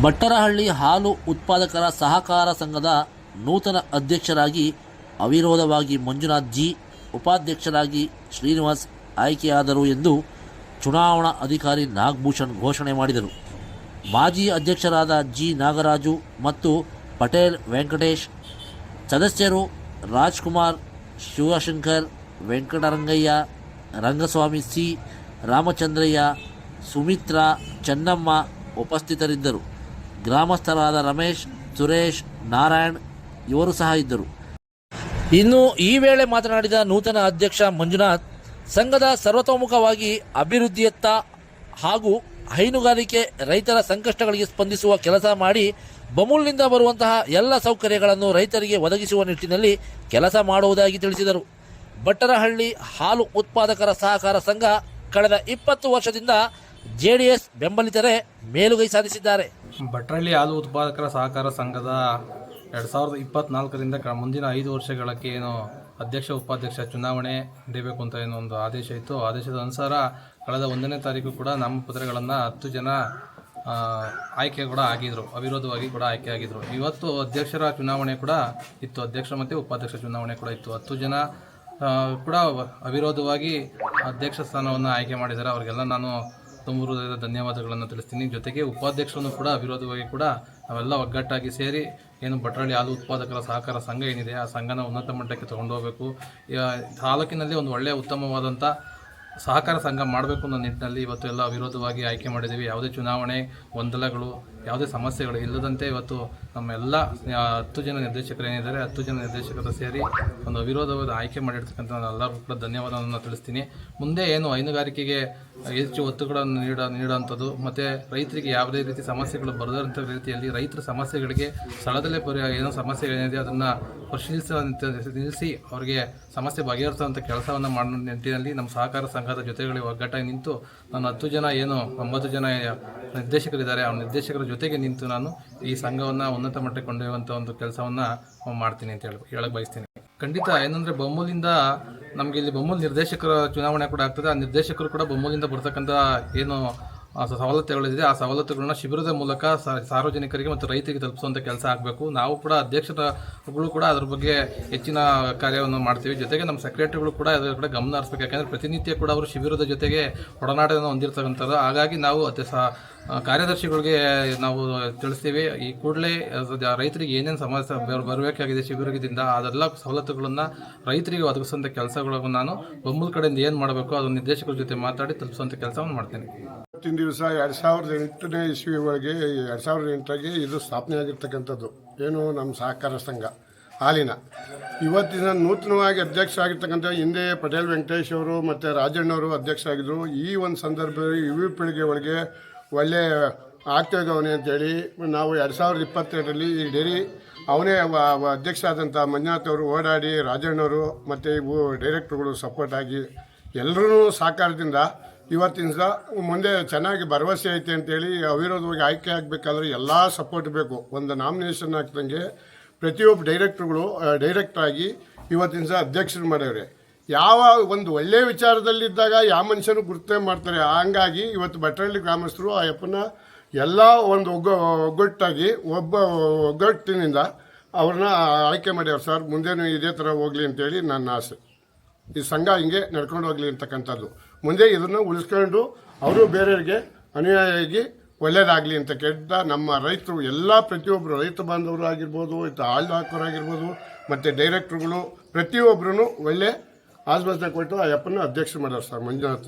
ಭಟ್ಟರಹಳ್ಳಿ ಹಾಲು ಉತ್ಪಾದಕರ ಸಹಕಾರ ಸಂಘದ ನೂತನ ಅಧ್ಯಕ್ಷರಾಗಿ ಅವಿರೋಧವಾಗಿ ಮಂಜುನಾಥ್ ಜಿ, ಉಪಾಧ್ಯಕ್ಷರಾಗಿ ಶ್ರೀನಿವಾಸ್ ಆಯ್ಕೆಯಾದರು ಎಂದು ಚುನಾವಣಾ ಅಧಿಕಾರಿ ನಾಗಭೂಷಣ್ ಘೋಷಣೆ ಮಾಡಿದರು. ಮಾಜಿ ಅಧ್ಯಕ್ಷರಾದ ಜಿ ನಾಗರಾಜು ಮತ್ತು ಪಟೇಲ್ ವೆಂಕಟೇಶ್, ಸದಸ್ಯರು ರಾಜ್ಕುಮಾರ್, ಶಿವಶಂಕರ್, ವೆಂಕಟರಂಗಯ್ಯ, ರಂಗಸ್ವಾಮಿ ಸಿ, ರಾಮಚಂದ್ರಯ್ಯ, ಸುಮಿತ್ರಾ, ಚೆನ್ನಮ್ಮ ಉಪಸ್ಥಿತರಿದ್ದರು. ಗ್ರಾಮಸ್ಥರಾದ ರಮೇಶ್, ಸುರೇಶ್, ನಾರಾಯಣ್ ಇವರು ಸಹ ಇದ್ದರು. ಇನ್ನು ಈ ವೇಳೆ ಮಾತನಾಡಿದ ನೂತನ ಅಧ್ಯಕ್ಷ ಮಂಜುನಾಥ್, ಸಂಘದ ಸರ್ವತೋಮುಖವಾಗಿ ಅಭಿವೃದ್ಧಿಯತ್ತ ಹಾಗೂ ಹೈನುಗಾರಿಕೆ ರೈತರ ಸಂಕಷ್ಟಗಳಿಗೆ ಸ್ಪಂದಿಸುವ ಕೆಲಸ ಮಾಡಿ ಬಮೂಲ್ನಿಂದ ಬರುವಂತಹ ಎಲ್ಲ ಸೌಕರ್ಯಗಳನ್ನು ರೈತರಿಗೆ ಒದಗಿಸುವ ನಿಟ್ಟಿನಲ್ಲಿ ಕೆಲಸ ಮಾಡುವುದಾಗಿ ತಿಳಿಸಿದರು. ಭಟ್ಟರಹಳ್ಳಿ ಹಾಲು ಉತ್ಪಾದಕರ ಸಹಕಾರ ಸಂಘ ಕಳೆದ ಇಪ್ಪತ್ತು ವರ್ಷದಿಂದ ಜೆಡಿಎಸ್ ಬೆಂಬಲಿತರೆ ಮೇಲುಗೈ ಸಾಧಿಸಿದ್ದಾರೆ. ಭಟ್ರಳ್ಳಿ ಹಾಲು ಉತ್ಪಾದಕರ ಸಹಕಾರ ಸಂಘದ ಎರಡು ಸಾವಿರದ ಇಪ್ಪತ್ನಾಲ್ಕರಿಂದ ಕ ಮುಂದಿನ ಐದು ವರ್ಷಗಳಕ್ಕೆ ಏನು ಅಧ್ಯಕ್ಷ, ಉಪಾಧ್ಯಕ್ಷ ಚುನಾವಣೆ ನಡೀಬೇಕು ಅಂತ ಏನೋ ಒಂದು ಆದೇಶ ಇತ್ತು. ಆದೇಶದ ಅನುಸಾರ ಕಳೆದ ಒಂದನೇ ತಾರೀಕು ಕೂಡ ನಾಮಪತ್ರಗಳನ್ನು ಹತ್ತು ಜನ ಆಯ್ಕೆ ಕೂಡ ಆಗಿದ್ರು. ಅವಿರೋಧವಾಗಿ ಕೂಡ ಆಯ್ಕೆ ಆಗಿದ್ರು. ಇವತ್ತು ಅಧ್ಯಕ್ಷರ ಚುನಾವಣೆ ಕೂಡ ಇತ್ತು. ಅಧ್ಯಕ್ಷ ಮತ್ತು ಉಪಾಧ್ಯಕ್ಷ ಚುನಾವಣೆ ಕೂಡ ಇತ್ತು. ಹತ್ತು ಜನ ಕೂಡ ಅವಿರೋಧವಾಗಿ ಅಧ್ಯಕ್ಷ ಸ್ಥಾನವನ್ನು ಆಯ್ಕೆ ಮಾಡಿದ್ದಾರೆ. ಅವರಿಗೆಲ್ಲ ನಾನು ತುಂಬ ಹೃದಯದ ಧನ್ಯವಾದಗಳನ್ನು ತಿಳಿಸ್ತೀನಿ. ಜೊತೆಗೆ ಉಪಾಧ್ಯಕ್ಷರನ್ನು ಕೂಡ ವಿರೋಧವಾಗಿ ಕೂಡ ನಾವೆಲ್ಲ ಒಗ್ಗಟ್ಟಾಗಿ ಸೇರಿ ಏನು ಭಟ್ರಳ್ಳಿ ಹಾಲು ಉತ್ಪಾದಕರ ಸಹಕಾರ ಸಂಘ ಏನಿದೆ, ಆ ಸಂಘನ ಉನ್ನತ ಮಟ್ಟಕ್ಕೆ ತಗೊಂಡು ಹೋಗಬೇಕು. ತಾಲೂಕಿನಲ್ಲಿ ಒಂದು ಒಳ್ಳೆಯ ಉತ್ತಮವಾದಂಥ ಸಹಕಾರ ಸಂಘ ಮಾಡಬೇಕು ಅನ್ನೋ ನಿಟ್ಟಿನಲ್ಲಿ ಇವತ್ತು ಎಲ್ಲ ವಿರೋಧವಾಗಿ ಆಯ್ಕೆ ಮಾಡಿದ್ದೀವಿ. ಯಾವುದೇ ಚುನಾವಣೆ, ಗೊಂದಲಗಳು, ಯಾವುದೇ ಸಮಸ್ಯೆಗಳು ಇಲ್ಲದಂತೆ ಇವತ್ತು ನಮ್ಮ ಎಲ್ಲ ಹತ್ತು ಜನ ನಿರ್ದೇಶಕರು ಏನಿದ್ದಾರೆ, ಹತ್ತು ಜನ ನಿರ್ದೇಶಕರು ಸೇರಿ ಒಂದು ಅವಿರೋಧವಾದ ಆಯ್ಕೆ ಮಾಡಿರ್ತಕ್ಕಂಥ ನಾನು ಎಲ್ಲರಿಗೂ ಕೂಡ ಧನ್ಯವಾದವನ್ನು ತಿಳಿಸ್ತೀನಿ. ಮುಂದೆ ಏನು ಹೈನುಗಾರಿಕೆಗೆ ಹೆಚ್ಚು ಒತ್ತುಗಳನ್ನು ನೀಡ ನೀಡುವಂಥದ್ದು ಮತ್ತು ರೈತರಿಗೆ ಯಾವುದೇ ರೀತಿ ಸಮಸ್ಯೆಗಳು ಬರದಂಥ ರೀತಿಯಲ್ಲಿ ರೈತರ ಸಮಸ್ಯೆಗಳಿಗೆ ಸ್ಥಳದಲ್ಲೇ ಪರಿಹಾರ ಏನೋ ಸಮಸ್ಯೆಗಳೇನಿದೆ ಅದನ್ನು ಪರಿಶೀಲಿಸುವ ನಿಟ್ಟ- ನಿಲ್ಲಿಸಿ ಅವರಿಗೆ ಸಮಸ್ಯೆ ಬಗೆಹರಿಸುವಂಥ ಕೆಲಸವನ್ನು ಮಾಡೋ ನಿಟ್ಟಿನಲ್ಲಿ ನಮ್ಮ ಸಹಕಾರ ಸಂಘದ ಜೊತೆಗಳಿಗೆ ಒಗ್ಗಟ್ಟಾಗಿ ನಿಂತು ನಾನು ಹತ್ತು ಜನ ಏನು ಒಂಬತ್ತು ಜನ ನಿರ್ದೇಶಕರಿದ್ದಾರೆ ಆ ನಿರ್ದೇಶಕರ ಜೊತೆಗೆ ನಿಂತು ನಾನು ಈ ಸಂಘವನ್ನು ಉನ್ನತ ಮಟ್ಟಕ್ಕೆ ಕೊಂಡೊಯ್ಯುವಂಥ ಒಂದು ಕೆಲಸವನ್ನು ಮಾಡ್ತೀನಿ ಅಂತ ಹೇಳಿ ಹೇಳಕ್ಕೆ ಬಯಸ್ತೀನಿ. ಖಂಡಿತ ಏನಂದರೆ ಬೊಮ್ಮೂಲಿಂದ ನಮಗೆ ಇಲ್ಲಿ ಬೊಮ್ಮೂಲ್ ನಿರ್ದೇಶಕರ ಚುನಾವಣೆ ಕೂಡ ಆಗ್ತದೆ, ಆ ನಿರ್ದೇಶಕರು ಕೂಡ ಬೊಮ್ಮೂಲಿಂದ ಬರ್ತಕ್ಕಂಥ ಏನು ಸವಲತ್ತುಗಳಿದೆ. ಆ ಸವಲತ್ತುಗಳನ್ನ ಶಿಬಿರದ ಮೂಲಕ ಸಾರ್ವಜನಿಕರಿಗೆ ಮತ್ತು ರೈತರಿಗೆ ತಲುಪಿಸುವಂಥ ಕೆಲಸ ಆಗಬೇಕು. ನಾವು ಕೂಡ ಅಧ್ಯಕ್ಷರುಗಳು ಕೂಡ ಅದ್ರ ಬಗ್ಗೆ ಹೆಚ್ಚಿನ ಕಾರ್ಯವನ್ನು ಮಾಡ್ತೀವಿ. ಜೊತೆಗೆ ನಮ್ಮ ಸೆಕ್ರೆಟರಿಗಳು ಕೂಡ ಅದರ ಕಡೆ ಗಮನ ಹರಿಸ್ಬೇಕು. ಯಾಕಂದ್ರೆ ಪ್ರತಿನಿತ್ಯ ಕೂಡ ಅವರು ಶಿಬಿರದ ಜೊತೆಗೆ ಒಡನಾಟವನ್ನು ಹೊಂದಿರ್ತಕ್ಕಂಥದ್ದು ಹಾಗಾಗಿ ನಾವು ಅತಿ ಕಾರ್ಯದರ್ಶಿಗಳಿಗೆ ನಾವು ತಿಳಿಸ್ತೀವಿ. ಈ ಕೂಡಲೇ ರೈತರಿಗೆ ಏನೇನು ಸಮಸ್ಯೆ ಬರ್- ಬರಬೇಕಾಗಿದೆ ಶಿಬಿರದಿಂದ, ಅದೆಲ್ಲ ಸವಲತ್ತುಗಳನ್ನು ರೈತರಿಗೆ ಒದಗಿಸುವಂಥ ಕೆಲಸಗಳನ್ನು ನಾನು ಬೊಮ್ಮಲ್ ಕಡೆಯಿಂದ ಏನು ಮಾಡಬೇಕು ಅದನ್ನು ನಿರ್ದೇಶಕರ ಜೊತೆ ಮಾತಾಡಿ ತಲುಪಿಸುವಂಥ ಕೆಲಸವನ್ನು ಮಾಡ್ತೀನಿ. ಇವತ್ತಿನ ದಿವಸ ಎರಡು ಸಾವಿರದ ಎಂಟನೇ ಇಸ್ವಿ ಒಳಗೆ ಎರಡು ಸಾವಿರದ ಎಂಟರಾಗೆ ಇದು ಸ್ಥಾಪನೆ ಆಗಿರ್ತಕ್ಕಂಥದ್ದು. ಏನು? ನಮ್ಮ ಸಹಕಾರ ಸಂಘ, ಹಾಲಿನ. ಇವತ್ತಿನ ನೂತನವಾಗಿ ಅಧ್ಯಕ್ಷ ಆಗಿರ್ತಕ್ಕಂಥ ಹಿಂದೆ ಪಟೇಲ್ ವೆಂಕಟೇಶ್ ಅವರು ಮತ್ತು ರಾಜಣ್ಣವರು ಆಗಿದ್ರು. ಈ ಒಂದು ಸಂದರ್ಭದಲ್ಲಿ ಯುವ ಪೀಳಿಗೆ ಒಳಗೆ ಒಳ್ಳೆಯ ಆಗ್ತಾ ಅವನೇ ಅಂತೇಳಿ ನಾವು ಎರಡು ಸಾವಿರದ ಇಪ್ಪತ್ತೆರಡರಲ್ಲಿ ಈ ಡೈರಿ ಅವನೇ ಅಧ್ಯಕ್ಷ ಆದಂಥ ಮಂಜುನಾಥ್ ಅವರು ಓಡಾಡಿ ರಾಜಣ್ಣವರು ಮತ್ತು ಇವು ಡೈರೆಕ್ಟ್ರುಗಳು ಸಪೋರ್ಟ್ ಆಗಿ ಎಲ್ಲರೂ ಸಹಕಾರದಿಂದ ಇವತ್ತಿನ ಸಹ ಮುಂದೆ ಚೆನ್ನಾಗಿ ಭರವಸೆ ಐತೆ ಅಂತೇಳಿ ಅವಿರೋಧವಾಗಿ ಆಯ್ಕೆ ಆಗಬೇಕಾದ್ರೆ ಎಲ್ಲ ಸಪೋರ್ಟ್ ಬೇಕು. ಒಂದು ನಾಮಿನೇಷನ್ ಹಾಕ್ದಂಗೆ ಪ್ರತಿಯೊಬ್ಬ ಡೈರೆಕ್ಟ್ರುಗಳು ಡೈರೆಕ್ಟ್ ಆಗಿ ಇವತ್ತಿನ ಸಹ ಅಧ್ಯಕ್ಷರು ಮಾಡ್ಯವ್ರೆ ಯಾವ ಒಂದು ಒಳ್ಳೆ ವಿಚಾರದಲ್ಲಿದ್ದಾಗ ಯಾವ ಮನುಷ್ಯನು ಗುರುತೇ ಮಾಡ್ತಾರೆ. ಹಂಗಾಗಿ ಇವತ್ತು ಭಟ್ರಳ್ಳಿ ಗ್ರಾಮಸ್ಥರು ಆ ಯಪ್ಪನ ಎಲ್ಲ ಒಂದು ಒಗ್ಗ, ಒಗ್ಗಟ್ಟಾಗಿ ಒಬ್ಬ ಒಗ್ಗಟ್ಟಿನಿಂದ ಅವ್ರನ್ನ ಆಯ್ಕೆ ಮಾಡ್ಯಾರ. ಸರ್, ಮುಂದೇನು ಇದೇ ಥರ ಹೋಗಲಿ ಅಂತೇಳಿ ನನ್ನ ಆಸೆ. ಈ ಸಂಘ ಹಿಂಗೆ ನಡ್ಕೊಂಡು ಹೋಗ್ಲಿ ಅಂತಕ್ಕಂಥದ್ದು. ಮುಂದೆ ಇದನ್ನು ಉಳಿಸ್ಕೊಂಡು ಅವರು ಬೇರೆಯವರಿಗೆ ಅನುಯಾಯಿಯಾಗಿ ಒಳ್ಳೇದಾಗಲಿ ಅಂತ ಕೇಳ್ತಾ ನಮ್ಮ ರೈತರು, ಎಲ್ಲ ಪ್ರತಿಯೊಬ್ಬರು ರೈತ ಬಾಂಧವರು ಆಗಿರ್ಬೋದು, ಇತ್ತು ಹಾಲು ಹಾಕೋರಾಗಿರ್ಬೋದು ಮತ್ತು ಡೈರೆಕ್ಟ್ರುಗಳು ಪ್ರತಿಯೊಬ್ಬರೂ ಒಳ್ಳೆ ಆಸ್ಪತ್ರೆ ಕೊಟ್ಟು ಆ ಅಪ್ಪನ ಅಧ್ಯಕ್ಷ ಮಾಡ್ಯಾರ ಸರ್ ಮಂಜುನಾಥ್.